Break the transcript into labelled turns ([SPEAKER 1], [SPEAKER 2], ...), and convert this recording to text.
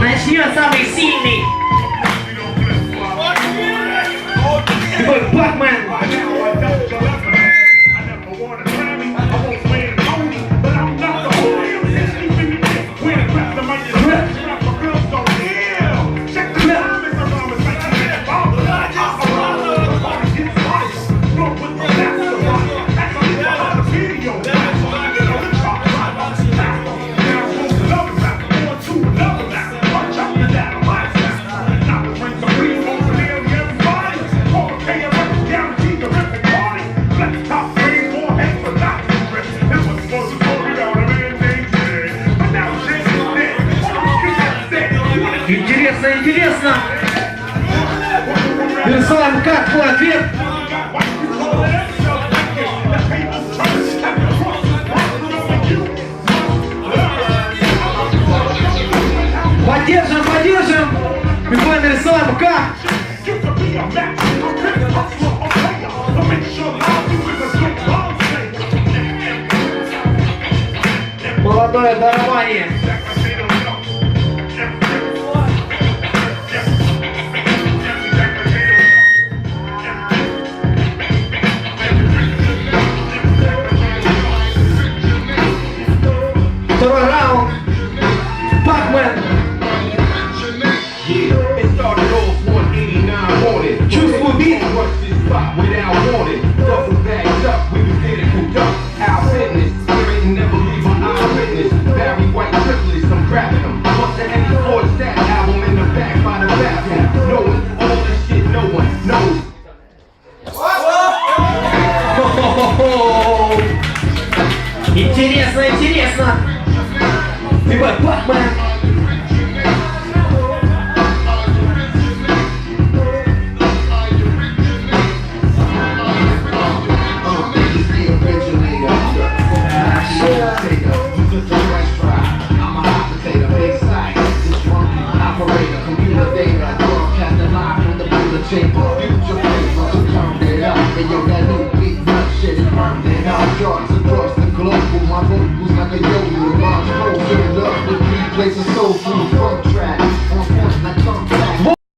[SPEAKER 1] man. She has already seen me.
[SPEAKER 2] Oh,
[SPEAKER 1] back my Интересно, интересно.
[SPEAKER 2] Беслан,
[SPEAKER 1] как твой ответ?
[SPEAKER 2] Поддержим,
[SPEAKER 1] поддержим.
[SPEAKER 2] Беслан Беслан,
[SPEAKER 1] как?
[SPEAKER 2] Молодое
[SPEAKER 1] дарование.
[SPEAKER 3] pop without warning. duffel bagged up, we begin to conduct our business. Spirit never leave an eyewitness. Barry White triplets, I'm grabbing them. Once at any Lord that album in the back by the bathroom. No one, all this shit, no one knows.
[SPEAKER 1] Интересно, интересно! Ты мой Бэтмен!